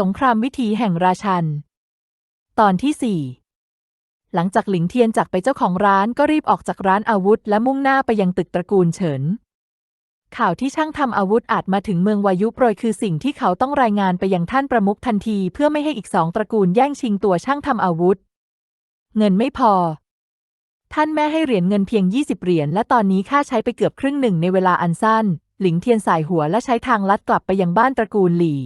สงครามวิถีแห่งราชัน ตอนที่สี่หลังจากหลิงเทียนจากไปเจ้าของร้านก็รีบออกจากร้านอาวุธ และมุ่งหน้าไปยังตึกตระกูลเฉิน ข่าวที่ช่างทำอาวุธอาจมาถึงเมืองวายุโปรยคือสิ่งที่เขาต้องรายงานไปยังท่านประมุขทันที เพื่อไม่ให้อีกสองตระกูลแย่งชิงตัวช่างทำอาวุธ เงินไม่พอ ท่านแม่ให้เหรียญเงินเพียง 20 เหรียญและตอนนี้ค่าใช้ไปเกือบครึ่งหนึ่งในเวลาอันสั้น หลิงเทียนสายหัวและใช้ทางลัดกลับไปยังบ้านตระกูลหลี่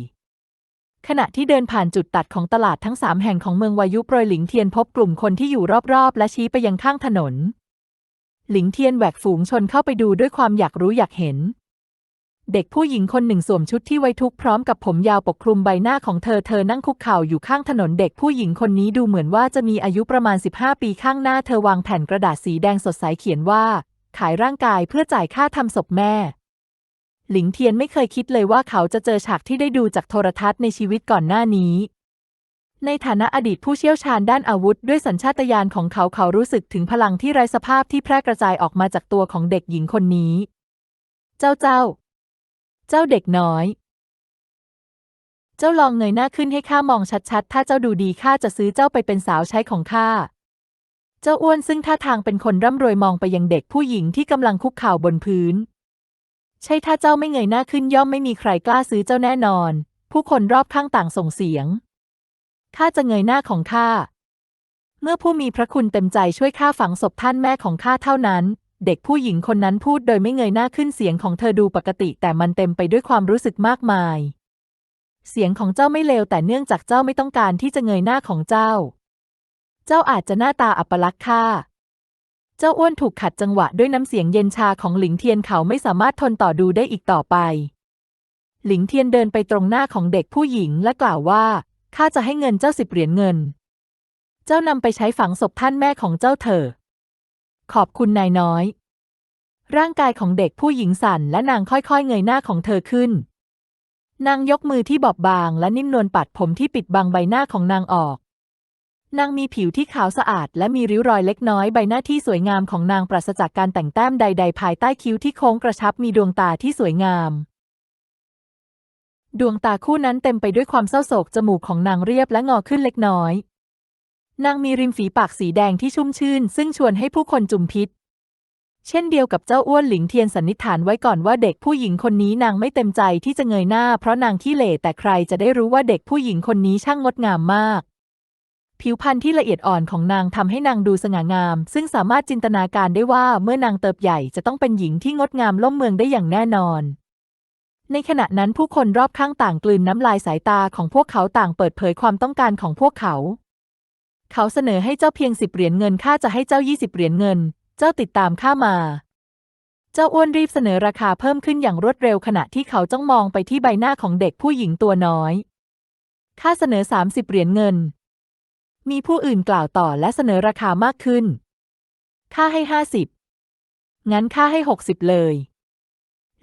ขณะที่เดินผ่านจุดตัดของตลาดทั้งสามแห่งของเมืองวายุโปรยหลิงเทียนพบกลุ่มคนที่อยู่รอบๆ และชี้ไปยังข้างถนน หลิงเทียนแหวกฝูงชนเข้าไปดูด้วยความอยากรู้อยากเห็น เด็กผู้หญิงคนหนึ่งสวมชุดที่ไว้ทุกพร้อมกับผมยาวปกคลุมใบหน้าของเธอเธอนั่งคุกเข่าอยู่ข้างถนนเด็กผู้หญิงคนนี้ดูเหมือนว่าจะมีอายุประมาณ 15 ปีข้างหน้าเธอวางแผ่นกระดาษสีแดงสดใสเขียนว่า ขายร่างกายเพื่อจ่ายค่าทำศพแม่ หลิงเทียนไม่เคยคิดเลยว่าเขาจะเจอฉากที่ได้ดูจากโทรทัศน์ในชีวิตก่อนหน้านี้ ในฐานะอดีตผู้เชี่ยวชาญด้านอาวุธ ด้วยสัญชาตญาณของเขาเขารู้สึกถึงพลังที่ไร้สภาพที่แพร่กระจายออกมาจากตัวของเด็กหญิงคนนี้ เจ้าเจ้า เจ้าเด็กน้อย เจ้าลองเงยหน้าขึ้นให้ข้ามองชัดๆ ถ้าเจ้าดูดีข้าจะซื้อเจ้าไปเป็นสาวใช้ของข้าเจ้าอ้วนซึ่งท่าทางเป็นคนร่ำรวยมองไปยังเด็กผู้หญิงที่กำลังคุกเข่าบนพื้น ใช่ถ้าเจ้าไม่เงยหน้าขึ้นย่อมไม่มีใครกล้าซื้อเจ้าแน่นอน ผู้คนรอบข้างต่างส่งเสียง ข้าจะเงยหน้าของข้า เมื่อผู้มีพระคุณเต็มใจช่วยข้าฝังศพท่านแม่ของข้าเท่านั้น เด็กผู้หญิงคนนั้นพูดโดยไม่เงยหน้าขึ้นเสียงของเธอดูปกติ แต่มันเต็มไปด้วยความรู้สึกมากมาย เสียงของเจ้าไม่เลวแต่เนื่องจากเจ้าไม่ต้องการที่จะเงยหน้าของเจ้า เจ้าอาจจะหน้าตาอัปลักษณ์ค่า เจ้าอ้วนถูกขัดจังหวะด้วยน้ำเสียงเย็นชาของหลิงเทียนเขาไม่สามารถทนต่อดูได้อีกต่อไป หลิงเทียนเดินไปตรงหน้าของเด็กผู้หญิงและกล่าวว่าข้าจะให้เงินเจ้าสิบเหรียญเงิน เจ้านำไปใช้ฝังศพท่านแม่ของเจ้าเถอะขอบคุณนายน้อย ร่างกายของเด็กผู้หญิงสั่นและนางค่อยๆ เงยหน้าของเธอขึ้น นางยกมือที่บอบบางและนิ่มนวลปัดผมที่ปิดบังใบหน้าของนางออก นางมีผิวที่ขาวสะอาด และมีริ้วรอยเล็กน้อยใบหน้าที่สวยงามของนางปราศจากการแต่งแต้มใด ๆ ภายใต้คิ้วที่โค้งกระชับมีดวงตาที่สวยงาม ดวงตาคู่นั้นเต็มไปด้วยความเศร้าโศกจมูกของนางเรียบและงอขึ้นเล็กน้อย นางมีริมฝีปากสีแดงที่ชุ่มชื่น ซึ่งชวนให้ผู้คนจุมพิษ เช่นเดียวกับเจ้าอ้วนหลิงเทียนสันนิษฐานไว้ก่อนว่าเด็กผู้หญิงคนนี้นางไม่เต็มใจที่จะเงยหน้า เพราะนางขี้เหร่แต่ใครจะได้รู้ว่าเด็กผู้หญิงคนนี้ช่างงดงามมาก ผิวพรรณที่ละเอียดอ่อนของนางทำให้นางดูสง่างาม ซึ่งสามารถจินตนาการได้ว่าเมื่อนางเติบใหญ่จะต้องเป็นหญิงที่งดงามล่มเมืองได้อย่างแน่นอน ในขณะนั้นผู้คนรอบข้างต่างกลืนน้ำลายสายตาของพวกเขาต่างเปิดเผยความต้องการของพวกเขา เขาเสนอให้เจ้าเพียงสิบเหรียญเงินข้าจะให้เจ้ายี่สิบเหรียญเงิน เจ้าติดตามข้ามา เจ้าอ้วนรีบเสนอราคาเพิ่มขึ้นอย่างรวดเร็วขณะที่เขาจ้องมองไปที่ใบหน้าของเด็กผู้หญิงตัวน้อย ข้าเสนอสามสิบเหรียญเงิน มีผู้อื่นกล่าวต่อและเสนอราคามากขึ้นข้าให้ห้าสิบ งั้นข้าให้หกสิบเลย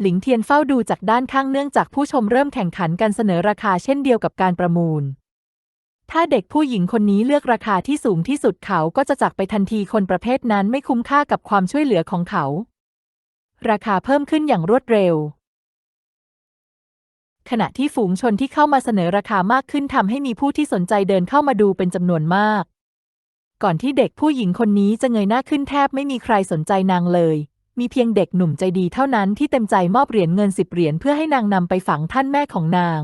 หลิงเทียนเฝ้าดูจากด้านข้างเนื่องจากผู้ชมเริ่มแข่งขันกันเสนอราคาเช่นเดียวกับการประมูล ถ้าเด็กผู้หญิงคนนี้เลือกราคาที่สูงที่สุดเขาก็จะจากไปทันทีคนประเภทนั้นไม่คุ้มค่ากับความช่วยเหลือของเขา ราคาเพิ่มขึ้นอย่างรวดเร็ว ขณะที่ฝูงชนที่เข้ามาเสนอราคามากขึ้นทำให้มีผู้ที่สนใจเดินเข้ามาดูเป็นจำนวนมาก ก่อนที่เด็กผู้หญิงคนนี้จะเงยหน้าขึ้นแทบไม่มีใครสนใจนางเลย มีเพียงเด็กหนุ่มใจดีเท่านั้นที่เต็มใจมอบเหรียญเงินสิบเหรียญเพื่อให้นางนำไปฝังท่านแม่ของนาง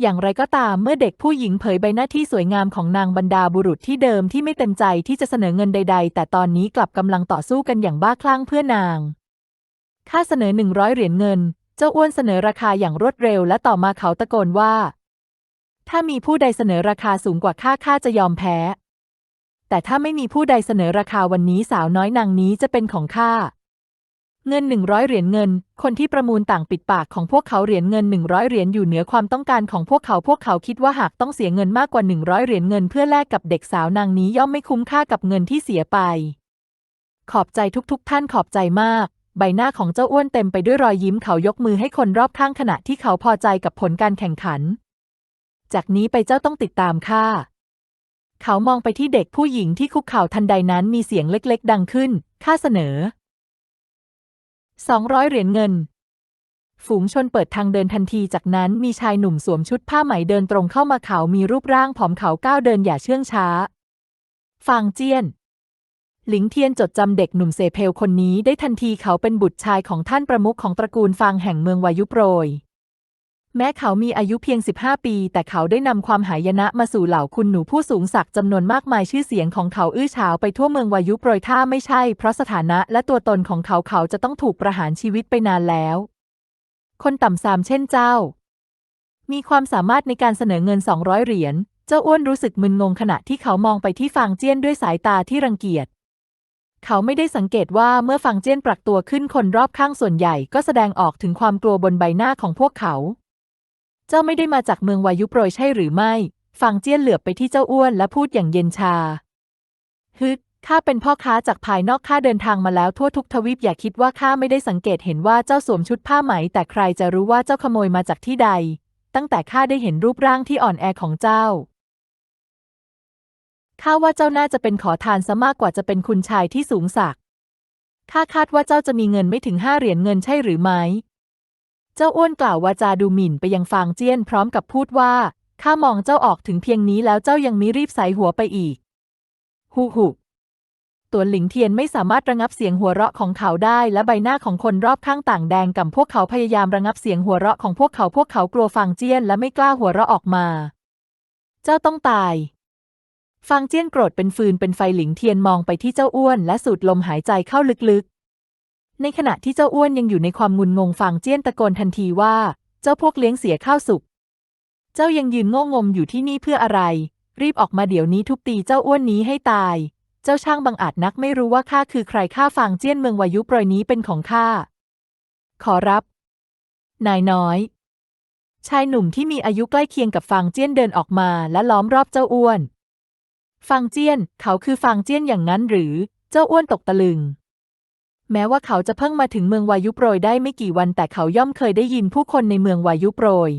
อย่างไรก็ตามเมื่อเด็กผู้หญิงเผยใบหน้าที่สวยงามของนางบรรดาบุรุษที่เดิมที่ไม่เต็มใจที่จะเสนอเงินใด ๆ แต่ตอนนี้กลับกำลังต่อสู้กันอย่างบ้าคลั่งเพื่อนาง ค่าเสนอหนึ่งร้อยเหรียญเงิน เจ้าอ้วนเสนอราคาอย่างรวดเร็วและต่อมาเขาตะโกนว่า ถ้ามีผู้ใดเสนอราคาสูงกว่าค่าข้าจะยอมแพ้ แต่ถ้าไม่มีผู้ใดเสนอราคาวันนี้สาวน้อยนางนี้จะเป็นของข้าเงินหนึ่งร้อยเหรียญเงิน คนที่ประมูลต่างปิดปากของพวกเขาเหรียญเงินหนึ่งร้อยเหรียญอยู่เหนือความต้องการของพวกเขาพวกเขาคิดว่าหากต้องเสียเงินมากกว่าหนึ่งร้อยเหรียญเงินเพื่อแลกกับเด็กสาวนางนี้ย่อมไม่คุ้มค่ากับเงินที่เสียไป ขอบใจทุกๆทท่านขอบใจมาก ใบหน้าของเจ้าอ้วนเต็มไปด้วยรอยยิ้มเขายกมือให้คนรอบข้างขณะที่เขาพอใจกับผลการแข่งขัน จากนี้ไปเจ้าต้องติดตามข้าเขามองไปที่เด็กผู้หญิงที่คุกเข่าทันใดนั้นมีเสียงเล็กๆ ดังขึ้นค่าเสนอสองร้อยเหรียญเงิน ฝูงชนเปิดทางเดินทันทีจากนั้นมีชายหนุ่มสวมชุดผ้าไหมเดินตรงเข้ามาเขามีรูปร่างผอมเขาก้าวเดินอย่าเชื่องช้า ฟางเจี้ยน หลิงเทียนจดจำเด็กหนุ่มเซเพลคนนี้ได้ทันทีเขาเป็นบุตรชายของท่านประมุขของตระกูลฟางแห่งเมืองวายุโปรย แม้เขามีอายุเพียง 15 ปี แต่เขาได้นำความหายนะมาสู่เหล่าคุณหนูผู้สูงศักดิ์จำนวนมากมายชื่อเสียงของเขาอื้อฉาวไปทั่วเมืองวายุโปรยถ้าไม่ใช่ เพราะสถานะและตัวตนของเขาเขาจะต้องถูกประหารชีวิตไปนานแล้ว คนต่ำซามเช่นเจ้า มีความสามารถในการเสนอเงิน 200 เหรียญ เจ้าอ้วนรู้สึกมึนงงขณะที่เขามองไปที่ฟางเจี้ยนด้วยสายตาที่รังเกียจ เขาไม่ได้สังเกตว่าเมื่อฟางเจี้ยนปรักตัวขึ้นคนรอบข้างส่วนใหญ่ก็แสดงออกถึงความกลัวบนใบหน้าของพวกเขา เจ้าไม่ได้มาจากเมืองวายุโปรยใช่หรือไม่ฟางเจี้ยนเหลือบไปที่เจ้าอ้วนและพูดอย่างเย็นชา ฮึข้าเป็นพ่อค้าจากภายนอกข้าเดินทางมาแล้วทั่วทุกทวีปอย่าคิดว่าข้าไม่ได้สังเกตเห็นว่าเจ้าสวมชุดผ้าไหม แต่ใครจะรู้ว่าเจ้าขโมยมาจากที่ใด ตั้งแต่ข้าได้เห็นรูปร่างที่อ่อนแอของเจ้า ข้าว่าเจ้าน่าจะเป็นขอทานซะมากกว่าจะเป็นคุณชายที่สูงศักดิ์ข้าคาดว่าเจ้าจะมีเงินไม่ถึงห้าเหรียญเงินใช่หรือไม่ เจ้าอ้วนกล่าววาจาดูหมิ่นไปยังฟางเจี้ยนพร้อมกับพูดว่า ข้ามองเจ้าออกถึงเพียงนี้แล้วเจ้ายังมิรีบใส่หัวไปอีกฮูฮูตัวหลิงเทียนไม่สามารถระงับเสียงหัวเราะของเขาได้ และใบหน้าของคนรอบข้างต่างแดงกับพวกเขาพยายามระงับเสียงหัวเราะของพวกเขาพวกเขากลัวฟางเจี้ยนและไม่กล้าหัวเราะออกมา เจ้าต้องตาย ฟางเจี้ยนโกรธเป็นฟืนเป็นไฟหลิงเทียนมองไปที่เจ้าอ้วน และสูดลมหายใจเข้าลึกๆ ในขณะที่เจ้าอ้วนยังอยู่ในความงุนงงฟางเจี้ยนตะโกนทันทีว่า เจ้าพวกเลี้ยงเสียข้าวสุก เจ้ายังยืนโง่งมอยู่ที่นี่เพื่ออะไร รีบออกมาเดี๋ยวนี้ทุบตีเจ้าอ้วนนี้ให้ตาย เจ้าช่างบังอาจนักไม่รู้ว่าข้าคือใครข้าฟางเจี้ยนเมืองวายุโปรยนี้เป็นของข้า ขอรับ นายน้อยชายหนุ่มที่มีอายุใกล้เคียงกับฟางเจี้ยนเดินออกมาและล้อมรอบเจ้าอ้วน ฟางเจี้ยน เขาคือฟางเจี้ยนอย่างนั้นหรือ เจ้าอ้วนตกตะลึง แม้ว่าเขาจะเพิ่งมาถึงเมืองวายุโปรยได้ไม่กี่วันแต่เขาย่อมเคยได้ยินผู้คนในเมืองวายุโปรย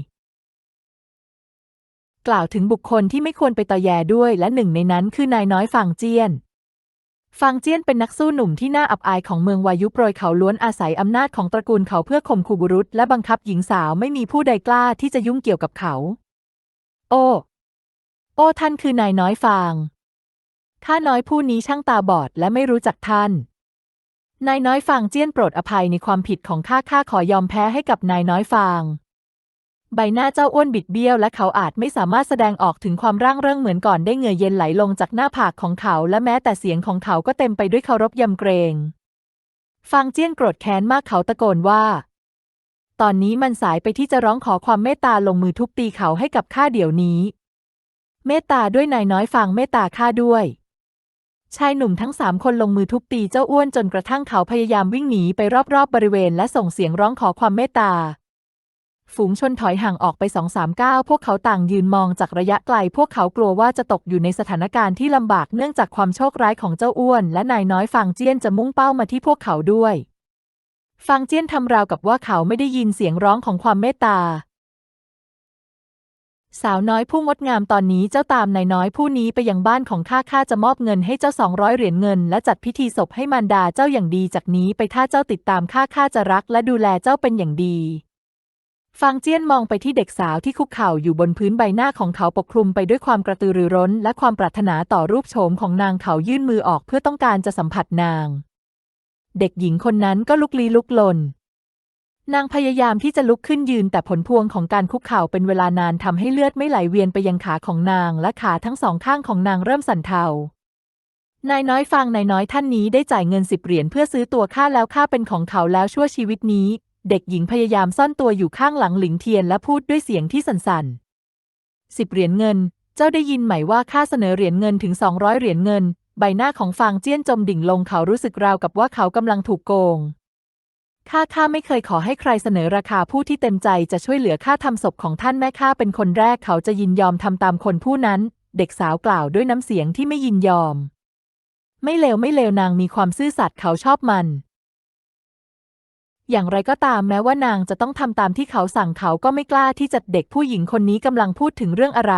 กล่าวถึงบุคคลที่ไม่ควรไปตอแยด้วยและหนึ่งในนั้นคือนายน้อยฟางเจี้ยนฟางเจี้ยนเป็นนักสู้หนุ่มที่น่าอับอายของเมืองวายุโปรยเขาล้วนอาศัยอำนาจของตระกูลเขาเพื่อข่มขู่บุรุษ และบังคับหญิงสาวไม่มีผู้ใดกล้าที่จะยุ่งเกี่ยวกับเขา โอ้ โอ้ท่านคือนายน้อยฟาง ข้าน้อยผู้นี้ช่างตาบอดและไม่รู้จักท่าน นายน้อยฟางเจี้ยนโปรดอภัยในความผิดของข้าข้าขอยอมแพ้ให้กับนายน้อยฟาง ใบหน้าเจ้าอ้วนบิดเบี้ยวและเขาอาจไม่สามารถแสดงออกถึงความร่างเริงเหมือนก่อนได้เหงื่อเย็นไหลลงจากหน้าผากของเขา และแม้แต่เสียงของเขาก็เต็มไปด้วยเคารพยำเกรงฟางเจี้ยนโกรธแค้นมากเขาตะโกนว่า ตอนนี้มันสายไปที่จะร้องขอความเมตตาลงมือทุบตีเขาให้กับข้าเดี๋ยวนี้ เมตตาด้วยนายน้อยฟางเมตตาข้าด้วย ชายหนุ่มทั้งสามคนลงมือทุบตีเจ้าอ้วนจนกระทั่งเขาพยายามวิ่งหนีไปรอบๆบบริเวณและส่งเสียงร้องขอความเมตตา ฝูงชนถอยห่างออกไปสองสามก้าวพวกเขาต่างยืนมองจากระยะไกล พวกเขากลัวว่าจะตกอยู่ในสถานการณ์ที่ลำบากเนื่องจากความโชคร้ายของเจ้าอ้วน และนายน้อยฟางเจี้ยนจะมุ่งเป้ามาที่พวกเขาด้วยฟางเจี้ยนทำราวกับว่าเขาไม่ได้ยินเสียงร้องของความเมตตา สาวน้อยผู้งดงามตอนนี้เจ้าตามนายน้อยผู้นี้ไปยังบ้านของข้าข้าจะมอบเงินให้เจ้าสองร้อยเหรียญเงิน และจัดพิธีศพให้มารดาเจ้าอย่างดีจากนี้ไปถ้าเจ้าติดตามข้าข้าจะรักและดูแลเจ้าเป็นอย่างดีฟางเจี้ยนมองไปที่เด็กสาวที่คุกเข่าอยู่บนพื้นใบหน้าของเขาปกคลุมไปด้วยความกระตือรือร้น และความปรารถนาต่อรูปโฉมของนางเขายื่นมือออกเพื่อต้องการจะสัมผัสนาง เด็กหญิงคนนั้นก็ลุกลี้ลุกลน นางพยายามที่จะลุกขึ้นยืนแต่ผลพวงของการคุกเข่าเป็นเวลานานทำให้เลือดไม่ไหลเวียนไปยังขาของนางและขาทั้งสองข้างของนางเริ่มสั่นเทานายน้อยฟังนายน้อยท่านนี้ได้จ่ายเงินสิบเหรียญเพื่อซื้อตัวข้าแล้วข้าเป็นของเขาแล้วชั่วชีวิตนี้ เด็กหญิงพยายามซ่อนตัวอยู่ข้างหลังหลิงเทียนและพูดด้วยเสียงที่สั่นๆสิบเหรียญเงิน เจ้าได้ยินไหมว่าข้าเสนอเหรียญเงินถึงสองร้อยเหรียญเงิน ใบหน้าของฟางเจี้ยนจมดิ่งลงเขารู้สึกราวกับว่าเขากำลังถูกโกง ข้าข้าไม่เคยขอให้ใครเสนอราคาผู้ที่เต็มใจจะช่วยเหลือข้าทำศพของท่านแม่ข้าเป็นคนแรกเขาจะยินยอมทำตามคนผู้นั้น เด็กสาวกล่าวด้วยน้ำเสียงที่ไม่ยินยอม ไม่เลวไม่เลวนางมีความซื่อสัตย์เขาชอบมัน อย่างไรก็ตามแม้ว่านางจะต้องทำตามที่เขาสั่งเขาก็ไม่กล้าที่จะเด็กผู้หญิงคนนี้กำลังพูดถึงเรื่องอะไร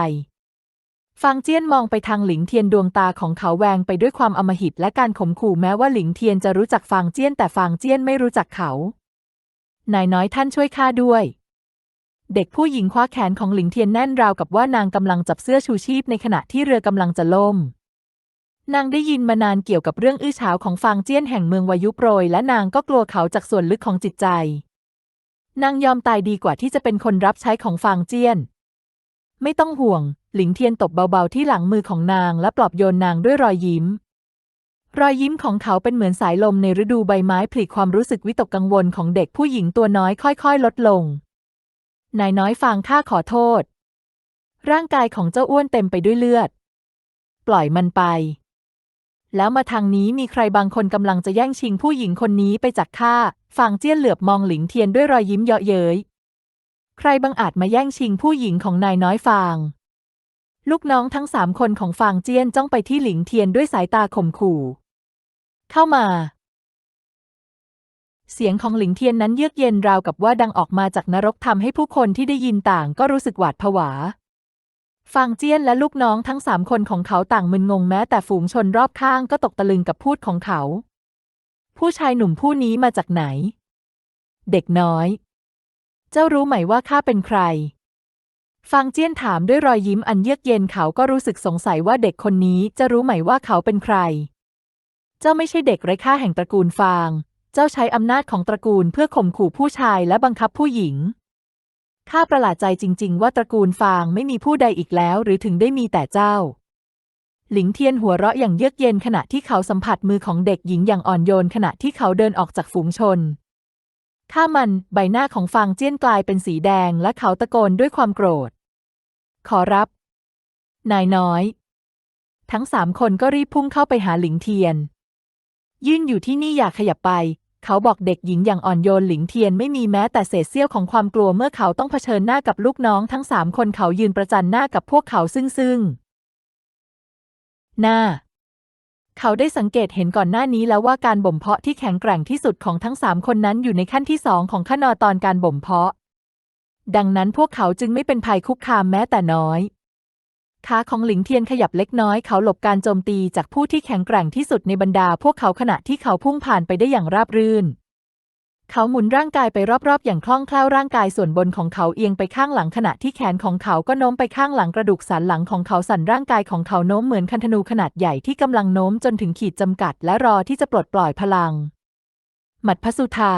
ฟางเจี้ยนมองไปทางหลิงเทียนดวงตาของเขาแวงไปด้วยความอมหิตและการข่มขู่แม้ว่าหลิงเทียนจะรู้จักฟางเจี้ยนแต่ฟางเจี้ยนไม่รู้จักเขานายน้อยท่านช่วยข้าด้วย เด็กผู้หญิงคว้าแขนของหลิงเทียนแน่นราวกับว่านางกำลังจับเสื้อชูชีพในขณะที่เรือกำลังจะล่ม นางได้ยินมานานเกี่ยวกับเรื่องอื้อฉาวของฟางเจี้ยนแห่งเมืองวายุโปรยและนางก็กลัวเขาจากส่วนลึกของจิตใจ นางยอมตายดีกว่าที่จะเป็นคนรับใช้ของฟางเจี้ยน ไม่ต้องห่วง หลิงเทียนตบเบาๆที่หลังมือของนางและปลอบโยนนางด้วยรอยยิ้ม รอยยิ้มของเขาเป็นเหมือนสายลมในฤดูใบไม้ผลิความรู้สึกวิตกกังวลของเด็กผู้หญิงตัวน้อยค่อยๆ ลดลง นายน้อยฟางข้าขอโทษ ร่างกายของเจ้าอ้วนเต็มไปด้วยเลือด ปล่อยมันไป แล้วมาทางนี้มีใครบางคนกำลังจะแย่งชิงผู้หญิงคนนี้ไปจากข้าฟางเจี้ยนเหลือบมองหลิงเทียนด้วยรอยยิ้มเยาะเย้ย ใครบังอาจมาแย่งชิงผู้หญิงของนายน้อยฟาง ลูกน้องทั้งสามคนของฟางเจี้ยนจ้องไปที่หลิงเทียนด้วยสายตาข่มขู่ เข้ามา เสียงของหลิงเทียนนั้นเยือกเย็นราวกับว่าดังออกมาจากนรกทำให้ผู้คนที่ได้ยินต่างก็รู้สึกหวาดผวาฟางเจี้ยนและลูกน้องทั้งสามคนของเขาต่างมึนงงแม้แต่ฝูงชนรอบข้างก็ตกตะลึงกับพูดของเขา ผู้ชายหนุ่มผู้นี้มาจากไหน เด็กน้อย เจ้ารู้ไหมว่าข้าเป็นใคร ฟางเจี้ยนถามด้วยรอยยิ้มอันเยือกเย็นเขาก็รู้สึกสงสัยว่าเด็กคนนี้จะรู้ไหมว่าเขาเป็นใคร เจ้าไม่ใช่เด็กไร้ค่าแห่งตระกูลฟาง เจ้าใช้อำนาจของตระกูลเพื่อข่มขู่ผู้ชายและบังคับผู้หญิง ข้าประหลาดใจจริง ๆ ว่าตระกูลฟางไม่มีผู้ใดอีกแล้ว หรือถึงได้มีแต่เจ้าหลิงเทียนหัวเราะอย่างเยือกเย็นขณะที่เขาสัมผัสมือของเด็กหญิงอย่างอ่อนโยนขณะที่เขาเดินออกจากฝูงชน ข้ามัน ใบหน้าของฟางเจี้ยนกลายเป็นสีแดงและเขาตะโกนด้วยความโกรธ ขอรับ นายน้อย ทั้งสามคนก็รีบพุ่งเข้าไปหาหลิงเทียน ยื่นอยู่ที่นี่อย่าขยับไป เขาบอกเด็กหญิงอย่างอ่อนโยนหลิงเทียนไม่มีแม้แต่เศษเสี้ยวของความกลัวเมื่อเขาต้องเผชิญหน้ากับลูกน้องทั้งสามคนเขายืนประจันหน้ากับพวกเขาซึ่งซึ่งหน้า เขาได้สังเกตเห็นก่อนหน้านี้แล้วว่าการบ่มเพาะที่แข็งแกร่งที่สุดของทั้งสามคนนั้นอยู่ในขั้นที่สองของขั้นตอนการบ่มเพาะ ดังนั้นพวกเขาจึงไม่เป็นภัยคุกคามแม้แต่น้อยขาของหลิงเทียนขยับเล็กน้อยเขาหลบการโจมตีจากผู้ที่แข็งแกร่งที่สุดในบรรดาพวกเขาขณะที่เขาพุ่งผ่านไปได้อย่างราบรื่น เขาหมุนร่างกายไปรอบๆ อย่างคล่องแคล่วร่างกายส่วนบนของเขาเอียงไปข้างหลังขณะที่แขนของเขาก็โน้มไปข้างหลังกระดูกสันหลังของเขาสั่นร่างกายของเขาโน้มเหมือนคันธนูขนาดใหญ่ที่กำลังโน้มจนถึงขีดจำกัด และรอที่จะปลดปล่อยพลัง หมัดพสุธา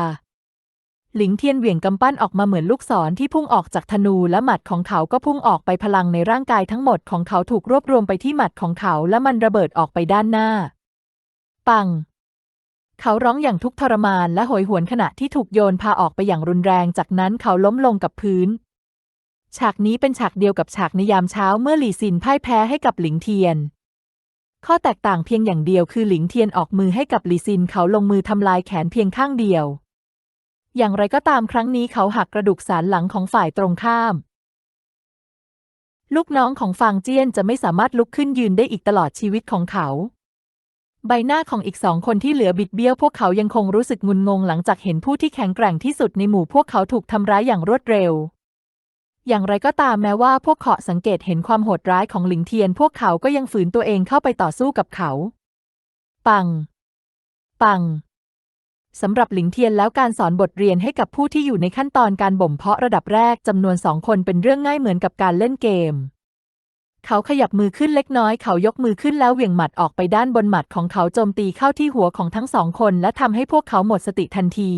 หลิงเทียนเหวี่ยงกำปั้นออกมาเหมือนลูกศรที่พุ่งออกจากธนูและหมัดของเขาก็พุ่งออกไปพลังในร่างกายทั้งหมดของเขาถูกรวบรวมไปที่หมัดของเขาและมันระเบิดออกไปด้านหน้า ปัง เขาร้องอย่างทุกข์ทรมานและโหยหวนขณะที่ถูกโยนพาออกไปอย่างรุนแรง จากนั้นเขาล้มลงกับพื้น ฉากนี้เป็นฉากเดียวกับฉากในยามเช้าเมื่อหลี่ซินพ่ายแพ้ให้กับหลิงเทียน ข้อแตกต่างเพียงอย่างเดียวคือหลิงเทียนออกมือให้กับหลี่ซินเขาลงมือทำลายแขนเพียงข้างเดียว อย่างไรก็ตามครั้งนี้เขาหักกระดูกสันหลังของฝ่ายตรงข้าม ลูกน้องของฟางเจี้ยนจะไม่สามารถลุกขึ้นยืนได้อีกตลอดชีวิตของเขา ใบหน้าของอีกสองคนที่เหลือบิดเบี้ยวพวกเขายังคงรู้สึกงุนงงหลังจากเห็นผู้ที่แข็งแกร่งที่สุดในหมู่พวกเขาถูกทำร้ายอย่างรวดเร็ว อย่างไรก็ตามแม้ว่าพวกเขาสังเกตเห็นความโหดร้ายของหลิงเทียน พวกเขาก็ยังฝืนตัวเองเข้าไปต่อสู้กับเขา ปัง ปังสำหรับหลิงเทียนแล้วการสอนบทเรียนให้กับผู้ที่อยู่ในขั้นตอนการบ่มเพาะระดับแรกจำนวนสองคนเป็นเรื่องง่ายเหมือนกับการเล่นเกม เขาขยับมือขึ้นเล็กน้อย เขายกมือขึ้นแล้วเหวี่ยงหมัดออกไปด้านบนหมัดของเขาโจมตีเข้าที่หัวของทั้งสองคนและทำให้พวกเขาหมดสติทันที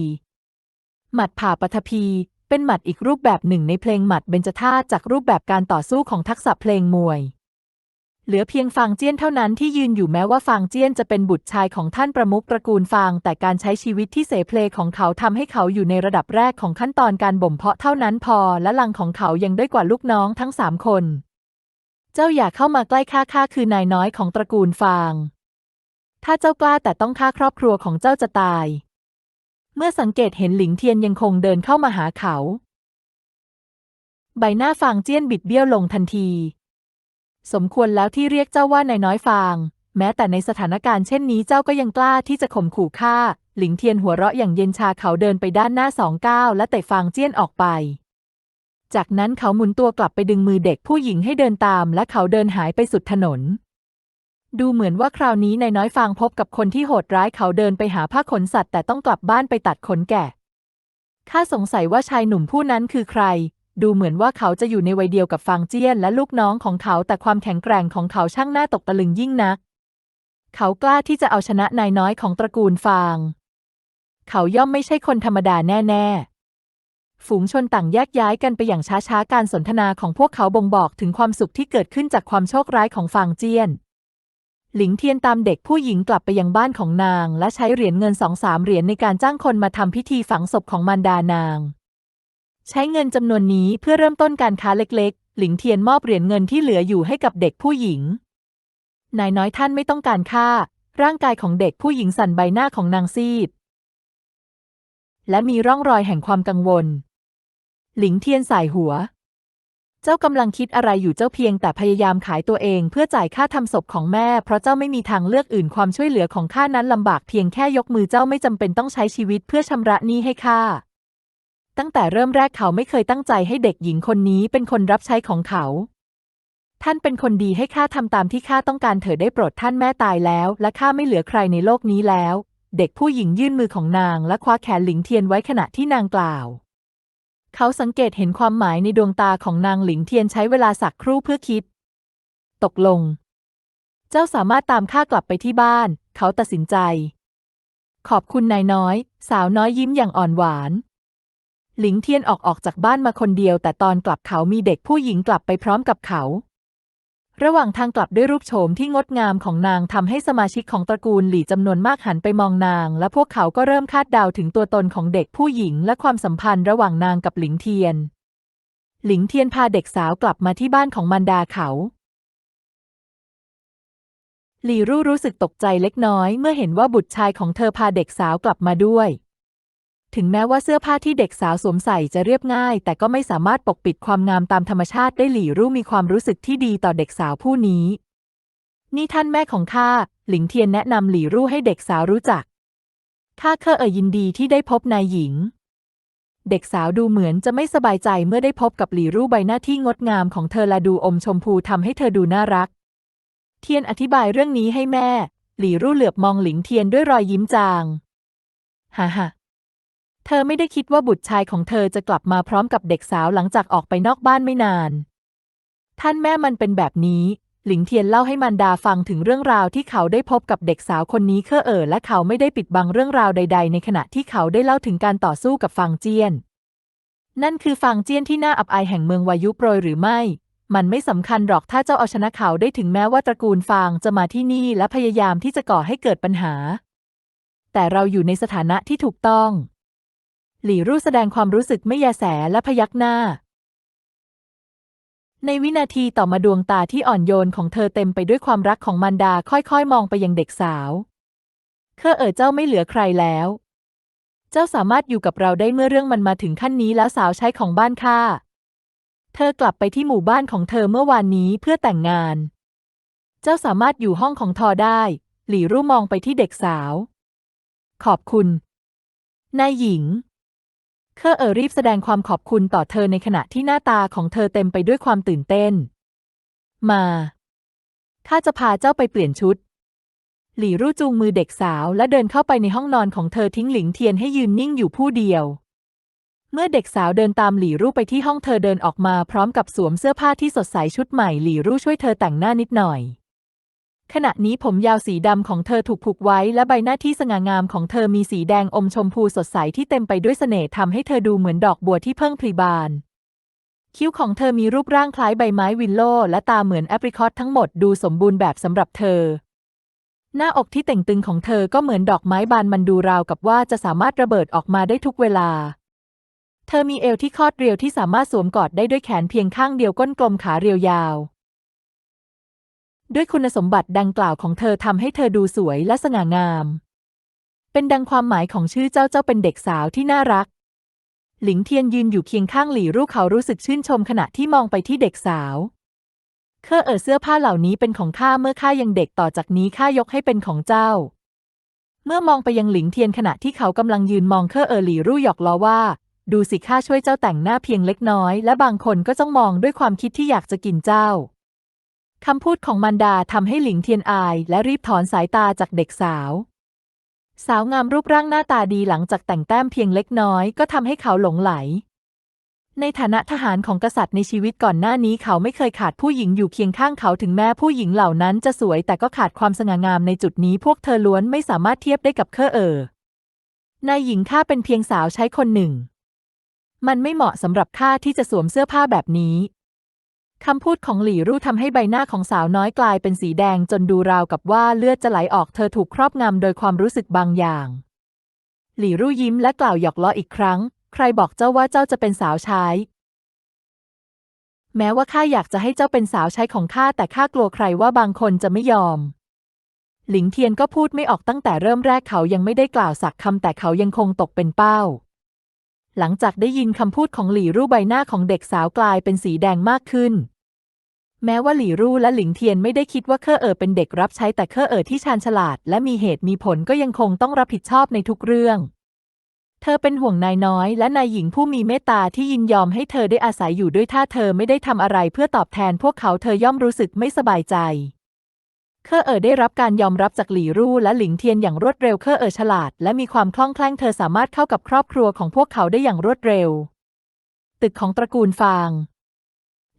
หมัดผ่าปฐพี เป็นหมัดอีกรูปแบบหนึ่งในเพลงหมัดเบญจธาตุจากรูปแบบการต่อสู้ของทักษะเพลงมวย เหลือเพียงฟางเจี้ยนเท่านั้นที่ยืนอยู่แม้ว่าฟางเจี้ยนจะเป็นบุตรชายของท่านประมุขตระกูลฟาง แต่การใช้ชีวิตที่เสเพลของเขาทำให้เขาอยู่ในระดับแรกของขั้นตอนการบ่มเพาะเท่านั้นพอและลังของเขายังด้อยกว่าลูกน้องทั้งสามคน เจ้าอย่าเข้ามาใกล้ข้าข้าคือนายน้อยของตระกูลฟาง ถ้าเจ้ากล้าแต่ต้องฆ่าครอบครัวของเจ้าจะตาย เมื่อสังเกตเห็นหลิงเทียนยังคงเดินเข้ามาหาเขา ใบหน้าฟางเจี้ยนบิดเบี้ยวลงทันที สมควรแล้วที่เรียกเจ้าว่านายน้อยฟาง แม้แต่ในสถานการณ์เช่นนี้เจ้าก็ยังกล้าที่จะข่มขู่ข้าหลิงเทียนหัวเราะอย่างเย็นชาเขาเดินไปด้านหน้าสองก้าวและเตะฟางเจี้ยนออกไป จากนั้นเขาหมุนตัวกลับไปดึงมือเด็กผู้หญิงให้เดินตาม และเขาเดินหายไปสุดถนน ดูเหมือนว่าคราวนี้นายน้อยฟางพบกับคนที่โหดร้ายเขาเดินไปหาผ้าขนสัตว์ แต่ต้องกลับบ้านไปตัดขนแกะข้าสงสัยว่าชายหนุ่มผู้นั้นคือใคร ดูเหมือนว่าเขาจะอยู่ในวัยเดียวกับฟางเจี้ยนและลูกน้องของเขาแต่ความแข็งแกร่งของเขาช่างน่าตกตะลึงยิ่งนัก เขากล้าที่จะเอาชนะนายน้อยของตระกูลฟาง เขาย่อมไม่ใช่คนธรรมดาแน่ ๆ ฝูงชนต่างแยกย้ายกันไปอย่างช้าๆ การสนทนาของพวกเขาบ่งบอกถึงความสุขที่เกิดขึ้นจากความโชคร้ายของฟางเจียน หลิงเทียนตามเด็กผู้หญิงกลับไปยังบ้านของนาง และใช้เหรียญเงินสองสามเหรียญในการจ้างคนมาทำพิธีฝังศพของมารดานาง ใช้เงินจำนวนนี้เพื่อเริ่มต้นการค้าเล็กๆ หลิงเทียนมอบเหรียญเงินที่เหลืออยู่ให้กับเด็กผู้หญิง นายน้อยท่านไม่ต้องการค่า ร่างกายของเด็กผู้หญิงสั่นใบหน้าของนางซีดและมีร่องรอยแห่งความกังวล หลิงเทียนสายหัว เจ้ากำลังคิดอะไรอยู่เจ้าเพียงแต่พยายามขายตัวเองเพื่อจ่ายค่าทำศพของแม่ เพราะเจ้าไม่มีทางเลือกอื่นความช่วยเหลือของข้านั้นลำบากเพียงแค่ยกมือเจ้าไม่จำเป็นต้องใช้ชีวิตเพื่อชำระหนี้ให้ข้าตั้งแต่เริ่มแรกเขาไม่เคยตั้งใจให้เด็กหญิงคนนี้เป็นคนรับใช้ของเขา ท่านเป็นคนดีให้ข้าทำตามที่ข้าต้องการเถิดได้โปรดท่านแม่ตายแล้ว และข้าไม่เหลือใครในโลกนี้แล้ว เด็กผู้หญิงยื่นมือของนางและคว้าแขนหลิงเทียนไว้ขณะที่นางกล่าว เขาสังเกตเห็นความหมายในดวงตาของนางหลิงเทียนใช้เวลาสักครู่เพื่อคิด ตกลง เจ้าสามารถตามข้ากลับไปที่บ้าน เขาตัดสินใจ ขอบคุณนายน้อย สาวน้อยยิ้มอย่างอ่อนหวาน หลิงเทียนออกออกจากบ้านมาคนเดียว แต่ตอนกลับเขามีเด็กผู้หญิงกลับไปพร้อมกับเขา ระหว่างทางกลับด้วยรูปโฉมที่งดงามของนางทำให้สมาชิกของตระกูลหลี่จำนวนมากหันไปมองนาง และพวกเขาก็เริ่มคาดเดาถึงตัวตนของเด็กผู้หญิง และความสัมพันธ์ระหว่างนางกับหลิงเทียน หลิงเทียนพาเด็กสาวกลับมาที่บ้านของมารดาเขา หลี่รู่รู้สึกตกใจเล็กน้อย เมื่อเห็นว่าบุตรชายของเธอพาเด็กสาวกลับมาด้วย ถึงแม้ว่าเสื้อผ้าที่เด็กสาวสวมใส่จะเรียบง่าย แต่ก็ไม่สามารถปกปิดความงามตามธรรมชาติได้หลี่รู่มีความรู้สึกที่ดีต่อเด็กสาวผู้นี้ นี่ท่านแม่ของข้า หลิงเทียนแนะนำหลี่รู่ให้เด็กสาวรู้จัก ข้าเคอเอ่ยยินดีที่ได้พบนายหญิง เด็กสาวดูเหมือนจะไม่สบายใจเมื่อได้พบกับหลี่รู่ใบหน้าที่งดงามของเธอและดูอมชมพูทำให้เธอดูน่ารัก เทียนอธิบายเรื่องนี้ให้แม่ หลี่รู่เหลือบมองหลิงเทียนด้วยรอยยิ้มจาง ฮ่าฮ่า เธอไม่ได้คิดว่าบุตรชายของเธอจะกลับมาพร้อมกับเด็กสาวหลังจากออกไปนอกบ้านไม่นาน ท่านแม่มันเป็นแบบนี้ หลิงเทียนเล่าให้มันดาฟังถึงเรื่องราวที่เขาได้พบกับเด็กสาวคนนี้เคอเอ๋อและเขาไม่ได้ปิดบังเรื่องราวใด ๆ ในขณะที่เขาได้เล่าถึงการต่อสู้กับฟางเจียน นั่นคือฟางเจียนที่น่าอับอายแห่งเมืองวายุโปรยหรือไม่ มันไม่สำคัญหรอกถ้าเจ้าเอาชนะเขาได้ถึงแม้ว่าตระกูลฟางจะมาที่นี่และพยายามที่จะก่อให้เกิดปัญหา แต่เราอยู่ในสถานะที่ถูกต้อง หลี่รู่แสดงความรู้สึกไม่แยแสและพยักหน้า ในวินาทีต่อมาดวงตาที่อ่อนโยนของเธอเต็มไปด้วยความรักของมารดาค่อยๆ มองไปยังเด็กสาวเคอเอ๋อเจ้าไม่เหลือใครแล้ว เจ้าสามารถอยู่กับเราได้เมื่อเรื่องมันมาถึงขั้นนี้แล้วสาวใช้ของบ้านข้าเธอกลับไปที่หมู่บ้านของเธอเมื่อวานนี้เพื่อแต่งงาน เจ้าสามารถอยู่ห้องของทอได้ หลี่รู่มองไปที่เด็กสาว ขอบคุณ นายหญิง เคอเออรีบแสดงความขอบคุณต่อเธอในขณะที่หน้าตาของเธอเต็มไปด้วยความตื่นเต้น มาข้าจะพาเจ้าไปเปลี่ยนชุด หลี่รู่จูงมือเด็กสาวและเดินเข้าไปในห้องนอนของเธอทิ้งหลิงเทียนให้ยืนนิ่งอยู่ผู้เดียว เมื่อเด็กสาวเดินตามหลี่รู่ไปที่ห้องเธอเดินออกมาพร้อมกับสวมเสื้อผ้าที่สดใสชุดใหม่หลี่รู่ช่วยเธอแต่งหน้านิดหน่อย ขณะนี้ผมยาวสีดำของเธอถูกผูกไว้ และใบหน้าที่สง่างามของเธอมีสีแดงอมชมพูสดใสที่เต็มไปด้วยเสน่ห์ทำให้เธอดูเหมือนดอกบัวที่เพิ่งพลีบาน คิ้วของเธอมีรูปร่างคล้ายใบไม้วิลโลและตาเหมือนแอปริคอตทั้งหมดดูสมบูรณ์แบบสำหรับเธอ หน้าอกที่เต่งตึงของเธอก็เหมือนดอกไม้บานมันดูราวกับว่าจะสามารถระเบิดออกมาได้ทุกเวลาเธอมีเอวที่คอดเรียวที่สามารถสวมกอดได้ด้วยแขนเพียงข้างเดียวก้นกลมขาเรียวยาว ด้วยคุณสมบัติดังกล่าวของเธอทำให้เธอดูสวยและสง่างาม เป็นดังความหมายของชื่อเจ้าเจ้าเป็นเด็กสาวที่น่ารัก หลิงเทียนยืนอยู่เคียงข้างหลี่รู่เขารู้สึกชื่นชมขณะที่มองไปที่เด็กสาวเคอเอ๋อเสื้อผ้าเหล่านี้เป็นของข้าเมื่อข้ายังเด็กต่อจากนี้ข้ายกให้เป็นของเจ้า เมื่อมองไปยังหลิงเทียนขณะที่เขากำลังยืนมองเคอเอ๋อหลี่รู่หยอกล้อว่า ดูสิข้าช่วยเจ้าแต่งหน้าเพียงเล็กน้อย และบางคนก็จ้องมองด้วยความคิดที่อยากจะกินเจ้า คำพูดของมันดาทำให้หลิงเทียนอาย และรีบถอนสายตาจากเด็กสาว สาวงามรูปร่างหน้าตาดีหลังจากแต่งแต้มเพียงเล็กน้อยก็ทำให้เขาหลงไหล ในฐานะทหารของกษัตริย์ในชีวิตก่อนหน้านี้เขาไม่เคยขาดผู้หญิงอยู่เคียงข้างเขาถึงแม้ผู้หญิงเหล่านั้นจะสวยแต่ก็ขาดความสง่างามในจุดนี้พวกเธอล้วนไม่สามารถเทียบได้กับเคอเออนายหญิงข้าเป็นเพียงสาวใช้คนหนึ่ง มันไม่เหมาะสำหรับข้าที่จะสวมเสื้อผ้าแบบนี้ คำพูดของหลี่รู่ทำให้ใบหน้าของสาวน้อยกลายเป็นสีแดงจนดูราวกับว่าเลือดจะไหลออกเธอถูกครอบงำโดยความรู้สึกบางอย่าง หลี่รู่ยิ้มและกล่าวหยอกล้ออีกครั้ง ใครบอกเจ้าว่าเจ้าจะเป็นสาวใช้แม้ว่าข้าอยากจะให้เจ้าเป็นสาวใช้ของข้าแต่ข้ากลัวใครว่าบางคนจะไม่ยอม หลิงเทียนก็พูดไม่ออกตั้งแต่เริ่มแรกเขายังไม่ได้กล่าวสักคำแต่เขายังคงตกเป็นเป้า หลังจากได้ยินคำพูดของหลี่รู่ใบหน้าของเด็กสาวกลายเป็นสีแดงมากขึ้น แม้ว่าหลี่รู่และหลิงเทียนไม่ได้คิดว่าเคอเอ๋อเป็นเด็กรับใช้แต่เคอเอ๋อที่ชาญฉลาด และมีเหตุมีผลก็ยังคงต้องรับผิดชอบในทุกเรื่อง เธอเป็นห่วงนายน้อยและนายหญิงผู้มีเมตตาที่ยินยอมให้เธอได้อาศัยอยู่ด้วยถ้าเธอไม่ได้ทำอะไรเพื่อตอบแทนพวกเขาเธอย่อมรู้สึกไม่สบายใจ เคอเอ๋อได้รับการยอมรับจากหลี่รู่และหลิงเทียนอย่างรวดเร็วเคอเอ๋อฉลาด และมีความคล่องแคล่งเธอสามารถเข้ากับครอบครัวของพวกเขาได้อย่างรวดเร็ว ตึกของตระกูลฟาง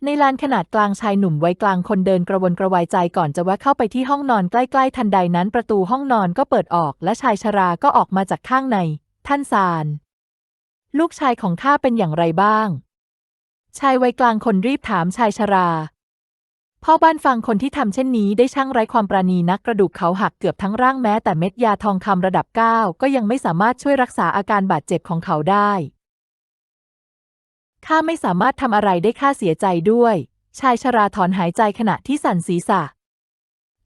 ในลานขนาดกลางชายหนุ่มวัยกลางคนเดินกระวนกระวายใจก่อนจะแวะเข้าไปที่ห้องนอนใกล้ๆ ทันใดนั้นประตูห้องนอนก็เปิดออก และชายชราก็ออกมาจากข้างใน ท่านซาน ลูกชายของข้าเป็นอย่างไรบ้าง ชายวัยกลางคนรีบถามชายชรา พ่อบ้านฟังคนที่ทำเช่นนี้ได้ช่างไร้ความปราณีนักกระดูกเขาหักเกือบทั้งร่างแม้แต่เม็ดยาทองคำระดับเก้าก็ยังไม่สามารถช่วยรักษาอาการบาดเจ็บของเขาได้ ข้าไม่สามารถทำอะไรได้ข้าเสียใจด้วย ชายชราถอนหายใจขณะที่สั่นศีรษะ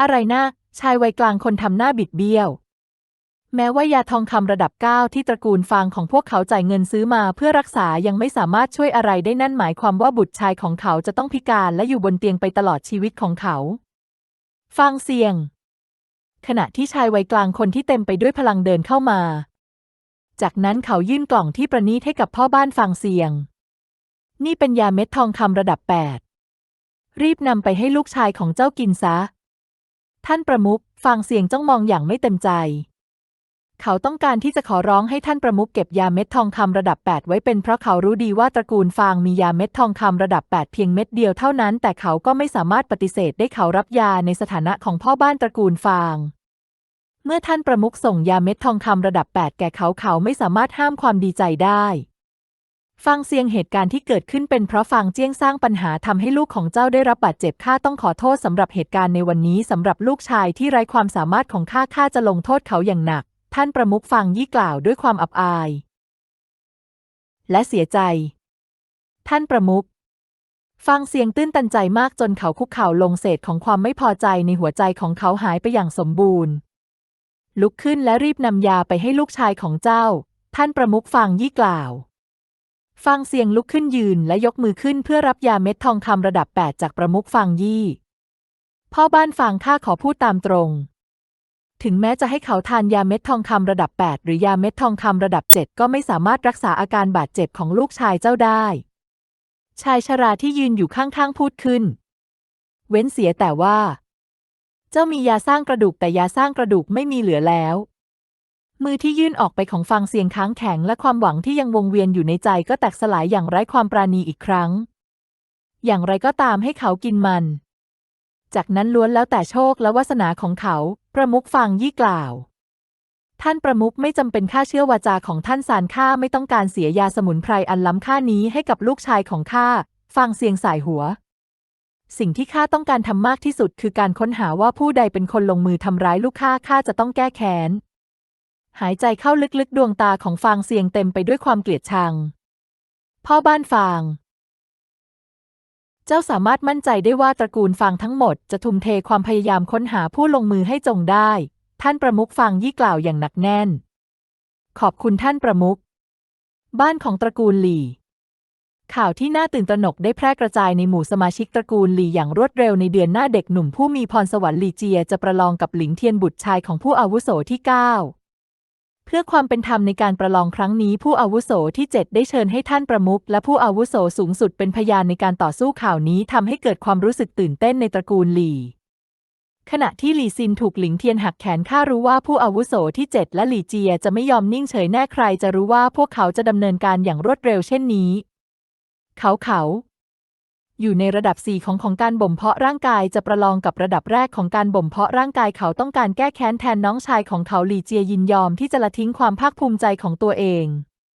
อะไรนะ ชายวัยกลางคนทำหน้าบิดเบี้ยว แม้ว่ายาทองคำระดับเก้าที่ตระกูลฟางของพวกเขาจ่ายเงินซื้อมาเพื่อรักษายังไม่สามารถช่วยอะไรได้นั่นหมายความว่าบุตรชายของเขาจะต้องพิการและอยู่บนเตียงไปตลอดชีวิตของเขา ฟางเสียง ขณะที่ชายวัยกลางคนที่เต็มไปด้วยพลังเดินเข้ามา จากนั้นเขายื่นกล่องที่ประณีตให้กับพ่อบ้านฟางเสียง นี่เป็นยาเม็ดทองคำระดับแปดรีบนำไปให้ลูกชายของเจ้ากินซะ ท่านประมุขฟางเสียงจ้องมองอย่างไม่เต็มใจ เขาต้องการที่จะขอร้องให้ท่านประมุขเก็บยาเม็ดทองคำระดับ 8 ไว้เป็นเพราะเขารู้ดีว่าตระกูลฟางมียาเม็ดทองคำระดับ 8 เพียงเม็ดเดียวเท่านั้น แต่เขาก็ไม่สามารถปฏิเสธได้เขารับยาในสถานะของพ่อบ้านตระกูลฟาง เมื่อท่านประมุขส่งยาเม็ดทองคำระดับ 8 แก่เขาเขาไม่สามารถห้ามความดีใจได้ฟังเสียงเหตุการณ์ที่เกิดขึ้นเป็นเพราะฟางเจี้ยงสร้างปัญหาทำให้ลูกของเจ้าได้รับบาดเจ็บข้าต้องขอโทษสำหรับเหตุการณ์ในวันนี้สำหรับลูกชายที่ไร้ความสามารถของข้าข้าจะลงโทษเขาอย่างหนัก ท่านประมุขฟังยี่กล่าวด้วยความอับอาย และเสียใจ ท่านประมุขฟังเสียงตื้นตันใจมากจนเขาคุกเข่าลงเศษของความไม่พอใจในหัวใจของเขาหายไปอย่างสมบูรณ์ ลุกขึ้นและรีบนำยาไปให้ลูกชายของเจ้า ท่านประมุขฟังยี่กล่าวฟางเสียงลุกขึ้นยืนและยกมือขึ้นเพื่อรับยาเม็ดทองคำระดับ8จากประมุขฟางยี่ พ่อบ้านฟางข้าขอพูดตามตรง ถึงแม้จะให้เขาทานยาเม็ดทองคำระดับ 8 หรือยาเม็ดทองคำระดับ 7 ก็ไม่สามารถรักษาอาการบาดเจ็บของลูกชายเจ้าได้ ชายชราที่ยืนอยู่ข้างๆพูดขึ้น เว้นเสียแต่ว่า เจ้ามียาสร้างกระดูกแต่ยาสร้างกระดูกไม่มีเหลือแล้ว มือที่ยื่นออกไปของฟางเสียงค้างแข็งและความหวังที่ยังวงเวียนอยู่ในใจก็แตกสลายอย่างไร้ความปราณีอีกครั้ง อย่างไรก็ตามให้เขากินมันจากนั้นล้วนแล้วแต่โชคและวาสนาของเขา ประมุขฟางยี่กล่าว ท่านประมุขไม่จำเป็นค่าเชื่อวาจาของท่านสารข้าไม่ต้องการเสียยาสมุนไพรอันล้ำค่านี้ให้กับลูกชายของข้าฟางเสียงสายหัว สิ่งที่ข้าต้องการทำมากที่สุดคือการค้นหาว่าผู้ใดเป็นคนลงมือทำร้ายลูกข้าข้าจะต้องแก้แค้นหายใจเข้าลึกๆดวงตาของฟางเสียงเต็มไปด้วยความเกลียดชัง พ่อบ้านฟาง เจ้าสามารถมั่นใจได้ว่าตระกูลฟางทั้งหมดจะทุ่มเทความพยายามค้นหาผู้ลงมือให้จงได้ ท่านประมุขฟางยี่กล่าวอย่างหนักแน่น ขอบคุณท่านประมุขบ้านของตระกูลหลี่ ข่าวที่น่าตื่นตระหนกได้แพร่กระจายในหมู่สมาชิกตระกูลหลี่อย่างรวดเร็วในเดือนหน้าเด็กหนุ่มผู้มีพรสวรรค์หลี่เจียจะประลองกับหลิงเทียนบุตรชายของผู้อาวุโสที่ 9 พื่อความเป็นธรรมในการประลองครั้งนี้ผู้อาวุโสที่ 7 ได้เชิญให้ท่านประมุขและผู้อาวุโสสูงสุดเป็นพยานในการต่อสู้ข่าวนี้ทำให้เกิดความรู้สึกตื่นเต้นในตระกูลหลี่ ขณะที่หลี่ซินถูกหลิงเทียนหักแขนข้ารู้ว่าผู้อาวุโสที่เจ็ดและหลี่เจียจะไม่ยอมนิ่งเฉยแน่ใครจะรู้ว่าพวกเขาจะดำเนินการอย่างรวดเร็วเช่นนี้ เขาเขา อยู่ในระดับ 4 ของของการบ่มเพาะร่างกายจะประลองกับระดับแรกของการบ่มเพาะร่างกายเขาต้องการแก้แค้นแทนน้องชายของเขาหลีเจียยินยอมที่จะละทิ้งความภาคภูมิใจของตัวเอง